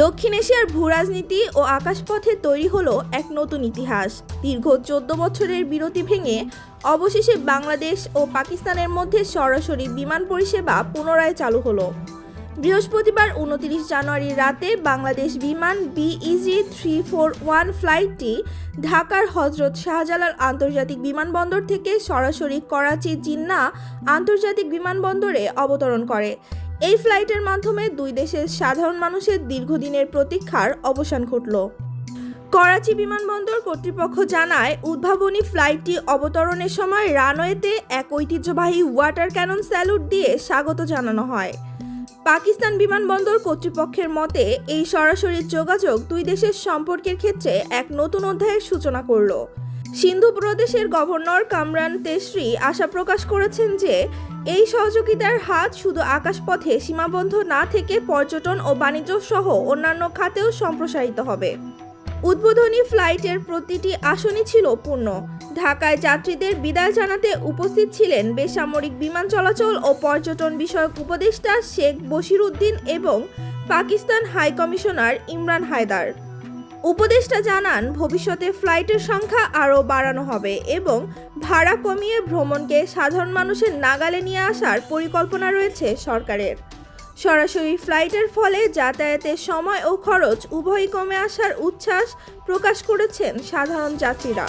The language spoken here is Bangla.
দক্ষিণ এশিয়ার ভূরাজনীতি ও আকাশপথে তৈরি হলো এক নতুন ইতিহাস। দীর্ঘ চোদ্দ বছরের বিরতি ভেঙে অবশেষে বাংলাদেশ ও পাকিস্তানের মধ্যে সরাসরি বিমান পরিষেবা পুনরায় চালু হলো। বৃহস্পতিবার উনত্রিশ জানুয়ারি রাতে Bangladesh Biman BG three four one ফ্লাইটটি ঢাকার হজরত শাহজালাল আন্তর্জাতিক বিমানবন্দর থেকে সরাসরি করাচি জিন্না আন্তর্জাতিক বিমানবন্দরে অবতরণ করে। এই ফ্লাইটের মাধ্যমে দুই দেশের সাধারণ মানুষের দীর্ঘদিনের প্রতীক্ষার অবসান ঘটল। করাচি বিমানবন্দর কর্তৃপক্ষ জানায়, উদ্ভাবনী ফ্লাইটটি অবতরণের সময় রানওয়েতে এক ঐতিহ্যবাহী ওয়াটার ক্যানন স্যালুট দিয়ে স্বাগত জানানো হয়। পাকিস্তান বিমানবন্দর কর্তৃপক্ষের মতে, এই সরাসরি যোগাযোগ দুই দেশের সম্পর্কের ক্ষেত্রে এক নতুন অধ্যায়ের সূচনা করল। সিন্ধু প্রদেশের গভর্নর কামরান তেশরি আশা প্রকাশ করেছেন যে, এই সহযোগিতার হাত শুধু আকাশপথে সীমাবদ্ধ না থেকে পর্যটন ও বাণিজ্য সহ অন্যান্য খাতেও সম্প্রসারিত হবে। উদ্বোধনী ফ্লাইটের প্রতিটি আসনই ছিল পূর্ণ। ঢাকায় যাত্রীদের বিদায় জানাতে উপস্থিত ছিলেন বেসামরিক বিমান চলাচল ও পর্যটন বিষয়ক উপদেষ্টা শেখ বশির উদ্দিন এবং পাকিস্তান হাই কমিশনার ইমরান হায়দার। উপদেষ্টা জানান, ভবিষ্যতে ফ্লাইটের সংখ্যা আরও বাড়ানো হবে এবং ভাড়া কমিয়ে ভ্রমণকে সাধারণ মানুষের নাগালে নিয়ে আসার পরিকল্পনা রয়েছে সরকারের। সরাসরি ফ্লাইটের ফলে যাতায়াতের সময় ও খরচ উভয়ই কমে আসার উচ্ছ্বাস প্রকাশ করেছেন সাধারণ যাত্রীরা।